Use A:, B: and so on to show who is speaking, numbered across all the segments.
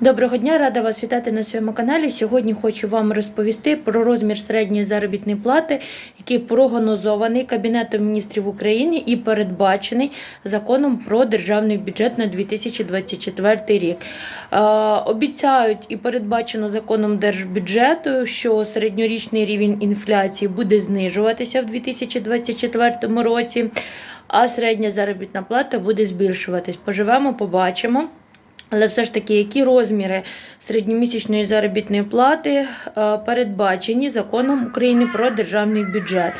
A: Доброго дня, рада вас вітати на своєму каналі. Сьогодні хочу вам розповісти про розмір середньої заробітної плати, який прогнозований Кабінетом міністрів України і передбачений законом про державний бюджет на 2024 рік. Обіцяють і передбачено законом держбюджету, що середньорічний рівень інфляції буде знижуватися в 2024 році, а середня заробітна плата буде збільшуватись. Поживемо, побачимо. Але все ж таки, які розміри середньомісячної заробітної плати е, передбачені законом України про державний бюджет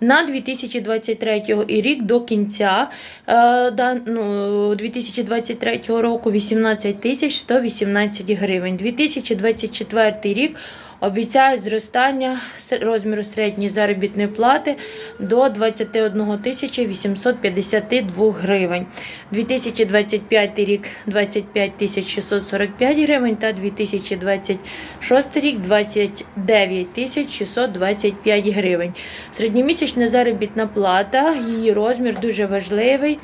A: на 2023 рік до кінця е, да- ну, 2023 року 18 тисяч 118 гривень. 2024 рік обіцяють зростання розміру середньої заробітної плати до 21 тисячі 852 гривень. 2025 рік 25 тисяч 645 гривень та 2026 рік 29 тисяч 625 гривень. Середньомісячна заробітна плата, її розмір дуже важливий.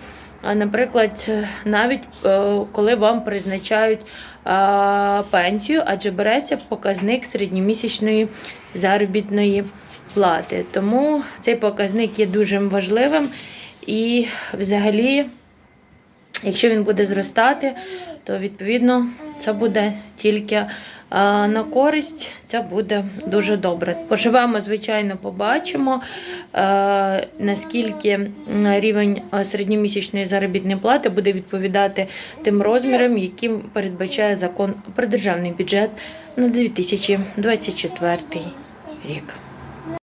A: Наприклад, навіть е, коли вам призначають пенсію, адже береться показник середньомісячної заробітної плати. Тому цей показник є дуже важливим і взагалі. Якщо він буде зростати, то відповідно це буде тільки на користь, це буде дуже добре. Поживемо, звичайно, побачимо, наскільки рівень середньомісячної заробітної плати буде відповідати тим розмірам, яким передбачає закон про державний бюджет на 2024 рік.